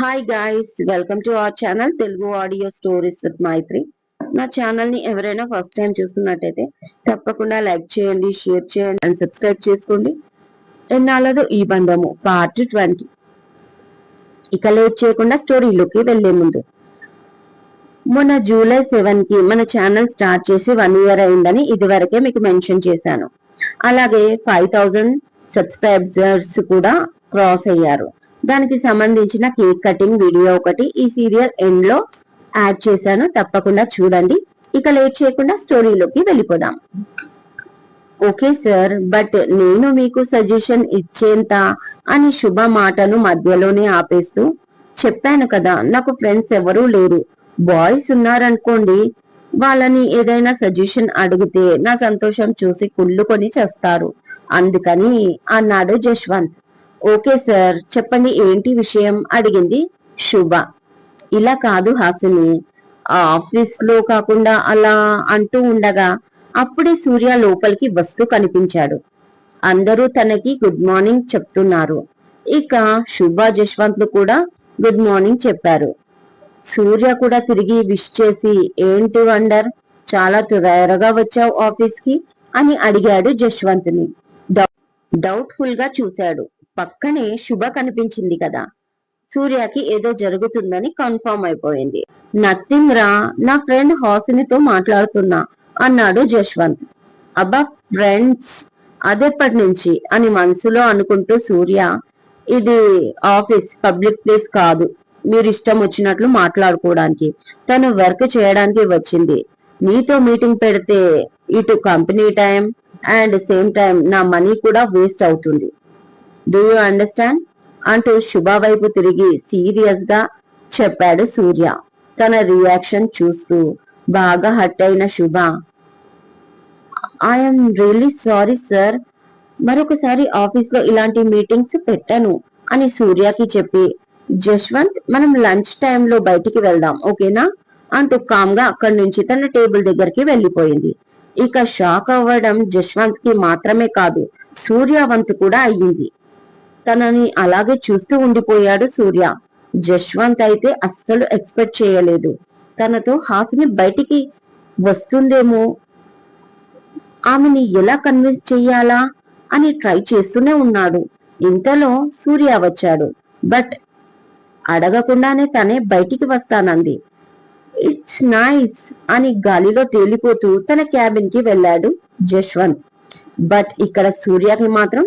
Hi guys welcome to our channel Telugu audio stories with Maithri నా ఛానల్ని ఎవరైనా first time చూస్తున్నట్టయితే తప్పకుండా లైక్ చేయండి షేర్ చేయండి అండ్ సబ్స్క్రైబ్ చేసుకోండి. ఎన్నాళ్ళదో ఈ బంధము? పార్ట్ ట్వంటీ ఇక లేట్ చేయకుండా స్టోరీలోకి వెళ్ళే ముందు. మొన్న జూలై సెవెన్కి మన ఛానల్ స్టార్ట్ చేసి వన్ ఇయర్ అయిందని ఇదివరకే మీకు మెన్షన్ చేశాను. అలాగే ఫైవ్ థౌజండ్ సబ్స్క్రైబర్స్ కూడా క్రాస్ అయ్యారు. దానికి సంబంధించిన కేక్ కటింగ్ వీడియో ఒకటి ఈ సీరియల్ ఎండ్లో యాడ్ చేశాను. తప్పకుండా చూడండి. ఇక లేట్ చేయకుండా స్టోరీలోకి వెళ్ళిపోదాం. ఓకే సార్ బట్ నేను మీకు సజెషన్ ఇచ్చేంత అని శుభ మాటను మధ్యలోనే ఆపేస్తూ చెప్పాను కదా నాకు ఫ్రెండ్స్ ఎవరూ లేరు. బాయ్స్ ఉన్నారనుకోండి వాళ్ళని ఏదైనా సజెషన్ అడిగితే నా సంతోషం చూసి కుళ్ళుకొని చేస్తారు. అందుకని అన్నాడు జశ్వంత్. ఓకే సార్ చెప్పండి ఏంటి విషయం? అడిగింది శుభ. ఇలా కాదు హాసిని. ఆఫీస్లో కాకుండా అలా అంటూ ఉండగా అప్పుడే సూర్య లోపలికి వస్తూ కనిపించాడు. అందరూ తనకి గుడ్ మార్నింగ్ చెప్తున్నారు. ఇక శుభ జశ్వంత్లు కూడా గుడ్ మార్నింగ్ చెప్పారు. సూర్య కూడా తిరిగి విష్ చేసి ఏంటి వండర్ చాలా త్వరగా వచ్చావు ఆఫీస్కి అని అడిగాడు జశ్వంత్ని. డౌట్ఫుల్గా చూశాడు. పక్కనే శుభ కనిపించింది కదా. సూర్యకి ఏదో జరుగుతుందని కన్ఫర్మ్ అయిపోయింది. నథింగ్ రా నా ఫ్రెండ్ హాసినితో మాట్లాడుతున్నా అన్నాడు జశ్వంత్. అబ్బా ఫ్రెండ్స్ అదెప్పటి నుంచి అని మనసులో అనుకుంటూ సూర్య ఇది ఆఫీస్ పబ్లిక్ ప్లేస్ కాదు. మీరు ఇష్టం వచ్చినట్లు మాట్లాడుకోవడానికి తను వర్క్ చేయడానికి వచ్చింది. నీతో మీటింగ్ పెడితే ఇటు company time and same time నా మనీ కూడా వేస్ట్ అవుతుంది. డూ యూ అండర్స్టాండ్ అంటూ శుభ వైపు తిరిగి సీరియస్గా చెప్పాడు సూర్య. తన రియాక్షన్ చూస్తూ బాగా హట్ అయిన Shubha. I'm really sorry sir మరొకసారి ఆఫీస్లో ఇలాంటి మీటింగ్స్ పెట్టను అని సూర్యకి చెప్పి జశ్వంత్ మనం లంచ్ టైంలో బయటికి వెళ్దాం ఓకేనా అంటూ కామ్గా అక్కడి నుంచి తన టేబుల్ దగ్గరికి వెళ్ళిపోయింది. ఇక షాక్ అవ్వడం జశ్వంత్కి మాత్రమే కాదు సూర్యవంత్ కూడా అయ్యింది. తనని అలాగే చూస్తూ ఉండిపోయాడు సూర్య. జశ్వంత్ అయితే అస్సలు ఎక్స్పెక్ట్ చేయలేదు. తనతో హాసిని బయటికి వస్తుందేమో? ఆమెని ఎలా కన్విన్స్ చెయ్యాలా? అని ట్రై చేస్తూనే ఉన్నాడు. ఇంతలో సూర్య వచ్చాడు. బట్ అడగకుండానే తనే బయటికి వస్తానంది. ఇట్స్ నైస్ అని గాలిలో తేలిపోతూ తన క్యాబిన్కి వెళ్ళాడు జశ్వంత్. బట్ ఇక్కడ సూర్యకి మాత్రం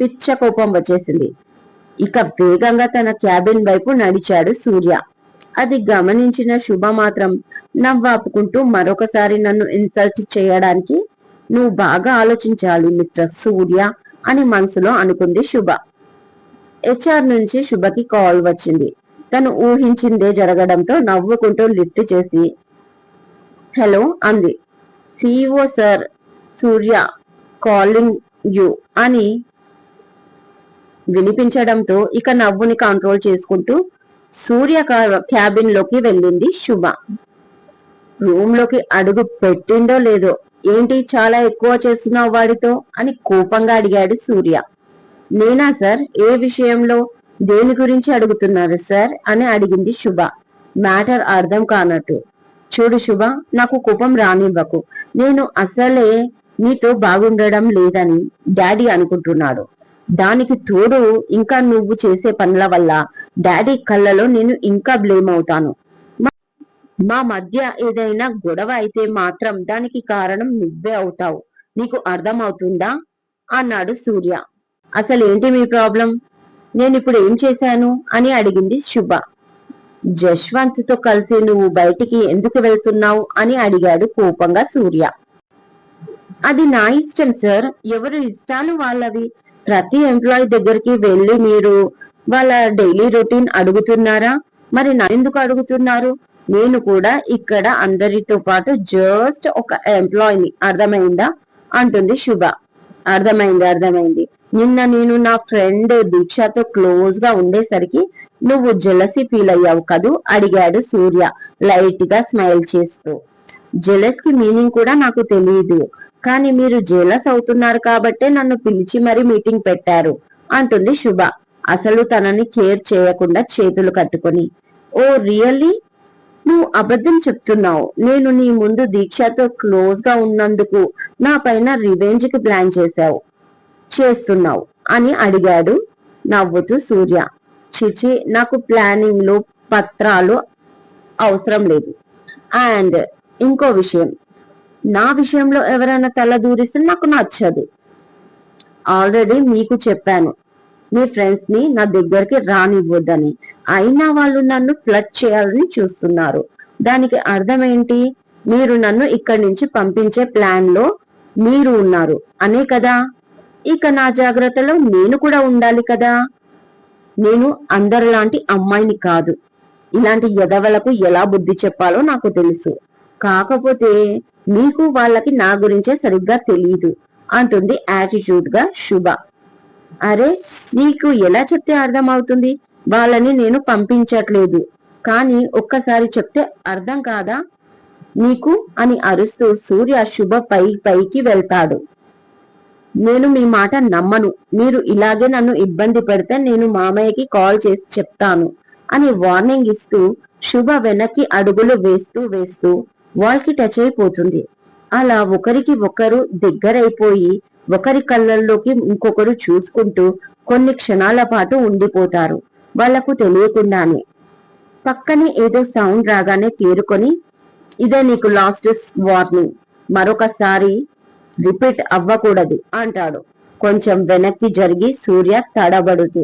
పిచ్చ కోపం వచ్చేసింది. ఇక వేగంగా తన క్యాబిన్ వైపు నడిచాడు సూర్య. అది గమనించిన శుభ మాత్రం నవ్వాపుకుంటూ మరొకసారి నన్ను ఇన్సల్ట్ చేయడానికి నువ్వు బాగా ఆలోచించాలి మిస్టర్ సూర్య అని మనసులో అనుకుంది శుభ. హెచ్ఆర్ నుంచి శుభకి కాల్ వచ్చింది. తను ఊహించిందే జరగడంతో నవ్వుకుంటూ లిఫ్ట్ చేసి హలో అంది. CEO sir Surya calling you అని వినిపించడంతో ఇక నవ్వుని కంట్రోల్ చేసుకుంటూ సూర్య క్యాబిన్లోకి వెళ్ళింది శుభ. రూమ్లోకి అడుగు పెట్టిందో లేదో ఏంటి చాలా ఎక్కువ చేస్తున్నావు వాడితో? అని కోపంగా అడిగాడు సూర్య. నేనా సార్? ఏ విషయంలో? దేని గురించి అడుగుతున్నారు సార్? అని అడిగింది శుభ. మ్యాటర్ అర్థం కానట్టు. చూడు శుభ నాకు కోపం రానివ్వకు. నేను అసలే నీతో బాగుండడం లేదని డాడీ అనుకుంటున్నాడు. దానికి తోడు ఇంకా నువ్వు చేసే పనుల వల్ల డాడీ కళ్ళలో నేను ఇంకా బ్లేమ్ అవుతాను. మా మధ్య ఏదైనా గొడవ అయితే మాత్రం దానికి కారణం నువ్వే అవుతావు. నీకు అర్థమవుతుందా? అన్నాడు సూర్య. అసలేంటి మీ ప్రాబ్లం? నేను ఇప్పుడు ఏం చేశాను? అని అడిగింది శుభ. జశ్వంత్తో కలిసి నువ్వు బయటికి ఎందుకు వెళ్తున్నావు? అని అడిగాడు కోపంగా సూర్య. అది నా ఇష్టం సార్. ఎవరు ఇష్టాలు వాళ్ళవి? ప్రతి ఎంప్లాయీ దగ్గరికి వెళ్ళి మీరు వాళ్ళ డైలీ రొటీన్ అడుగుతున్నారా? మరి ఎందుకు అడుగుతున్నారు? నేను కూడా ఇక్కడ అందరితో పాటు జస్ట్ ఒక ఎంప్లాయీని అర్థమైందా? అంటుంది శుభ. అర్థమైంది అర్థమైంది. నిన్న నేను నా ఫ్రెండ్ దీక్షతో క్లోజ్గా ఉండేసరికి నువ్వు జెలసి ఫీల్ అయ్యావు కదూ? అడిగాడు సూర్య లైట్గా స్మైల్ చేస్తూ. జెలస్కి మీనింగ్ కూడా నాకు తెలియదు కానీ మీరు జేలస్ అవుతున్నారు కాబట్టే నన్ను పిలిచి మరి మీటింగ్ పెట్టారు అంటుంది శుభ. అసలు తనని కేర్ చేయకుండా చేతులు కట్టుకొని ఓ రియల్లీ? నువ్వు అబద్ధం చెప్తున్నావు. నేను నీ ముందు దీక్షతో క్లోజ్గా ఉన్నందుకు నా పైన రివెంజ్కి ప్లాన్ చేశావు చేస్తున్నావు అని అడిగాడు నవ్వుతూ సూర్య. చిచి నాకు ప్లానింగ్లో పత్రాలు అవసరం లేదు. అండ్ ఇంకో విషయం నా విషయంలో ఎవరైనా తల దూరిస్తే నాకు నచ్చదు. ఆల్రెడీ మీకు చెప్పాను. మీ ఫ్రెండ్స్ని నా దగ్గరికి రానివ్వద్దని. అయినా వాళ్ళు నన్ను ఫ్లడ్ చేయాలని చూస్తున్నారు. దానికి అర్థం ఏంటి మీరు నన్ను ఇక్కడి నుంచి పంపించే ప్లాన్లో మీరు ఉన్నారు. అనే కదా? ఇక నా జాగ్రత్తలో నేను కూడా ఉండాలి కదా? నేను అందరిలాంటి అమ్మాయిని కాదు. ఇలాంటి ఎదవలకు ఎలా బుద్ధి చెప్పాలో నాకు తెలుసు. కాకపోతే మీకు వాళ్ళకి నా గురించే సరిగ్గా తెలియదు అంటుంది యాటిట్యూడ్గా శుభ. అరే నీకు ఎలా చెప్తే అర్థం అవుతుంది వాళ్ళని నేను పంపించట్లేదు. కానీ ఒక్కసారి చెప్తే అర్థం కాదా? నీకు అని అరుస్తూ సూర్య శుభ పై పైకి వెళ్తాడు. నేను మీ మాట నమ్మను. మీరు ఇలాగే నన్ను ఇబ్బంది పెడితే నేను మామయ్యకి కాల్ చేసి చెప్తాను అని వార్నింగ్ ఇస్తూ శుభ వెనక్కి అడుగులు వేస్తూ వేస్తూ వాళ్ళకి టచ్ అయిపోతుంది. అలా ఒకరికి ఒకరు దగ్గరైపోయి ఒకరి కళ్ళల్లోకి ఇంకొకరు చూసుకుంటూ కొన్ని క్షణాల పాటు ఉండిపోతారు. వాళ్ళకు తెలియకుండానే. పక్కనే ఏదో సౌండ్ రాగానే తేరుకొని ఇదే నీకు లాస్ట్ వార్నింగ్. మరొకసారి రిపీట్ అవ్వకూడదు అంటాడు. కొంచెం వెనక్కి జరిగి సూర్య తడబడుతూ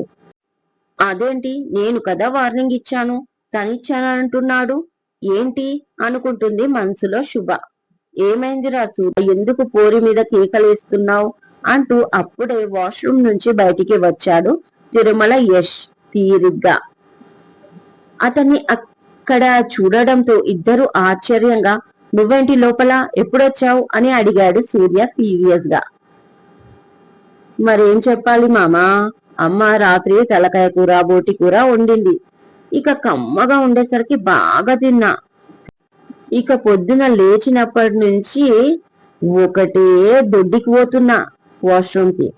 అదేంటి? నేను కదా వార్నింగ్ ఇచ్చాను. తనిచ్చానంటున్నాడు ఏంటి అనుకుంటుంది మనసులో శుభ. ఏమైందిరా సూర్య? ఎందుకు పోరి మీద కేకలేస్తున్నావు అంటూ అప్పుడే వాష్రూమ్ నుంచి బయటికి వచ్చాడు తిరుమల యష్ తీరిగ్గా. అతన్ని అక్కడ చూడడంతో ఇద్దరు ఆశ్చర్యంగా నువ్వేంటి లోపల? ఎప్పుడొచ్చావు? అని అడిగాడు సూర్య సీరియస్గా మరేం చెప్పాలి మామా? అమ్మ రాత్రి తలకాయ కూర బోటి కూర వండింది. ఇక కమ్మగా ఉండేసరికి బాగా తిన్నా. ఇక పొద్దున లేచినప్పటి నుంచి ఒకటే దొడ్డికి పోతున్నా వాష్రూమ్కి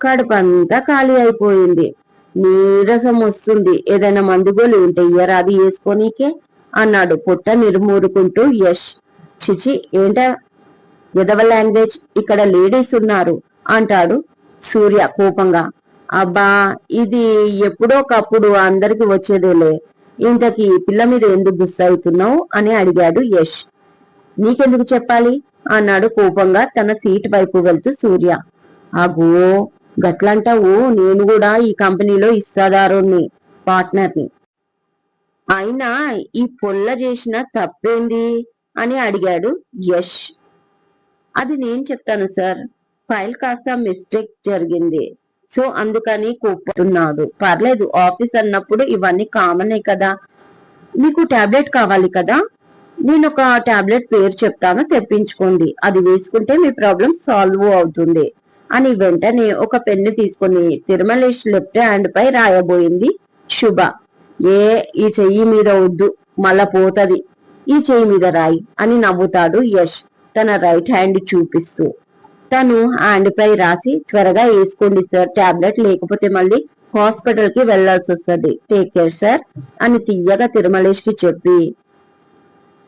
కడుపంతా ఖాళీ అయిపోయింది. నీరసం వస్తుంది. ఏదైనా మందుగోలు ఉంటే ఇయరాది వేసుకోనీకే అన్నాడు పుట్ట నిర్మూరుకుంటూ యష్. చిచి ఏంట? ఎదవ లాంగ్వేజ్? ఇక్కడ లేడీస్ ఉన్నారు అంటాడు సూర్య కోపంగా. అబ్బా ఇది ఎప్పుడో కప్పుడు అందరికి వచ్చేదేలే. ఇంతకీ పిల్ల మీద ఎందుకు గుస్స అవుతున్నావు అని అడిగాడు యష్. నీకెందుకు చెప్పాలి? అన్నాడు కోపంగా తన సీట్ వైపు వెళ్తూ సూర్య. అగో గట్లంటావు. నేను కూడా ఈ కంపెనీలో ఇస్తాదారుణ్ణి పార్ట్నర్ని. అయినా ఈ పొల్ల చేసిన తప్పేంది? అని అడిగాడు యష్. అది నేను చెప్తాను సార్. ఫైల్ కాస్త మిస్టేక్ జరిగింది. సో అందుకని కోపుతున్నాడు పర్లేదు ఆఫీస్ అన్నప్పుడు ఇవన్నీ కామనే కదా. మీకు టాబ్లెట్ కావాలి కదా? నేను ఒక టాబ్లెట్ పేరు చెప్తాను తెప్పించుకోండి. అది వేసుకుంటే మీ ప్రాబ్లం సాల్వ్ అవుతుంది. అని వెంటనే ఒక పెన్ను తీసుకుని తిరుమలేష్ లెఫ్ట్ హ్యాండ్ పై రాయబోయింది శుభ. ఏ ఈ చెయ్యి మీద వద్దు మళ్ళా పోతది. ఈ చెయ్యి మీద రాయి అని నవ్వుతాడు యష్. తన రైట్ హ్యాండ్ చూపిస్తూ. తను హ్యాండ్ పై రాసి త్వరగా వేసుకోండి సార్ టాబ్లెట్ లేకపోతే మళ్ళీ హాస్పిటల్కి వెళ్ళాల్సి వస్తుంది. టేక్ కేర్ సార్ అని తీయగా తిరుమలేష్కి చెప్పి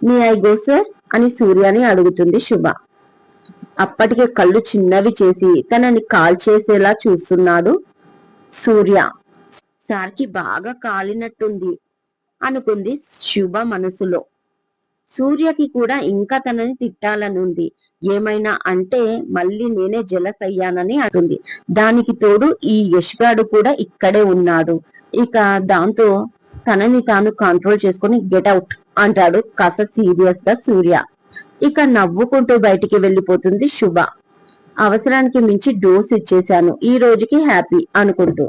మీ ఐ గో సార్ అని సూర్యని అడుగుతుంది శుభ. అప్పటికే కళ్ళు చిన్నవి చేసి తనని కాల్ చేసేలా చూస్తున్నాడు సూర్య. సార్కి బాగా కాలినట్టుంది అనుకుంది శుభ మనసులో. సూర్యకి కూడా ఇంకా తనని తిట్టాలనుంది ఏమైనా అంటే మళ్ళీ నేనే జలస్ అయ్యానని అంటుంది. దానికి తోడు ఈ యష్గాడు కూడా ఇక్కడే ఉన్నాడు. ఇక దాంతో తనని తాను కంట్రోల్ చేసుకుని గెట్ అవుట్ అంటాడు కాస్త సీరియస్గా సూర్య. ఇక నవ్వుకుంటూ బయటికి వెళ్ళిపోతుంది శుభ. అవసరానికి మించి డోస్ ఇచ్చేశాను. ఈ రోజుకి హ్యాపీ అనుకుంటూ.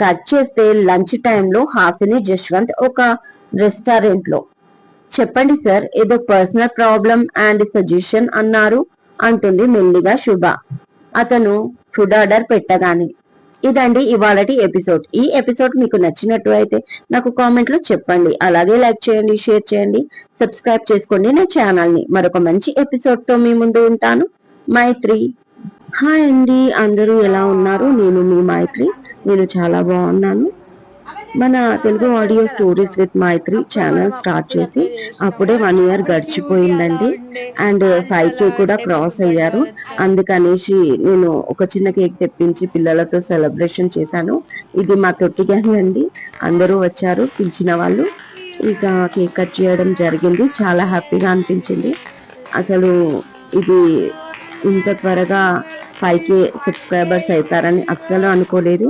కట్ చేస్తే లంచ్ టైంలో హాసిని జశ్వంత్ ఒక రెస్టారెంట్లో చెప్పండి సార్ ఏదో పర్సనల్ ప్రాబ్లం అండ్ సజెషన్ అన్నారు అంటుంది మెల్లిగా శుభ. అతను ఫుడ్ ఆర్డర్ పెట్టగానే ఇదండి ఇవాళటి ఎపిసోడ్ ఈ ఎపిసోడ్ మీకు నచ్చినట్టు అయితే నాకు కామెంట్లో చెప్పండి. అలాగే లైక్ చేయండి షేర్ చేయండి సబ్స్క్రైబ్ చేసుకోండి నా ఛానల్ని మరొక మంచి ఎపిసోడ్తో మీ ముందు ఉంటాను. మైత్రి. హాయ్ అండి అందరూ ఎలా ఉన్నారు? నేను మీ మైత్రి. నేను చాలా బాగున్నాను. మన Telugu audio stories with Maithri channel start చేసి అప్పుడే వన్ ఇయర్ గడిచిపోయిందండి. అండ్ ఫైవ్ కే కూడా క్రాస్ అయ్యారు. అందుకనేసి నేను ఒక చిన్న కేక్ తెప్పించి పిల్లలతో సెలబ్రేషన్ చేశాను. ఇది మా తొట్టి గ్యాంగ్ అండి. అందరూ వచ్చారు పిలిచిన వాళ్ళు. ఇక కేక్ కట్ చేయడం జరిగింది. చాలా హ్యాపీగా అనిపించింది. అసలు ఇది ఇంత త్వరగా ఫైవ్ కే సబ్స్క్రైబర్స్ అవుతారని అస్సలు అనుకోలేదు.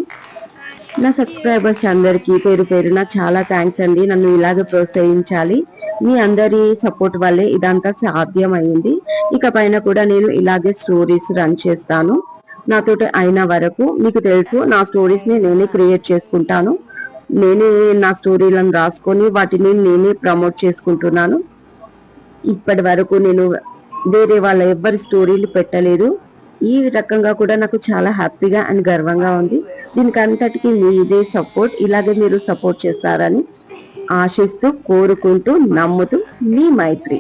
నా సబ్స్క్రైబర్స్ అందరికీ పేరు పేరున చాలా థ్యాంక్స్ అండి. నన్ను ఇలాగే ప్రోత్సహించాలి. మీ అందరి సపోర్ట్ వల్లే ఇదంతా సాధ్యం అయింది ఇక పైన కూడా నేను ఇలాగే స్టోరీస్ రన్ చేస్తాను. నాతో అయిన వరకు మీకు తెలుసు నా స్టోరీస్ని నేనే క్రియేట్ చేసుకుంటాను. నేనే నా స్టోరీలను రాసుకొని వాటిని నేనే ప్రమోట్ చేసుకుంటున్నాను. ఇప్పటి వరకు నేను వేరే వాళ్ళ ఎవరి స్టోరీలు పెట్టలేదు. ఈ రకంగా కూడా నాకు చాలా హ్యాపీగా అండ్ గర్వంగా ఉంది. దీనికి అంతటికి మీదే సపోర్ట్. ఇలాగే మీరు సపోర్ట్ చేస్తారని ఆశిస్తూ కోరుకుంటూ నమ్ముతూ మీ మైత్రి.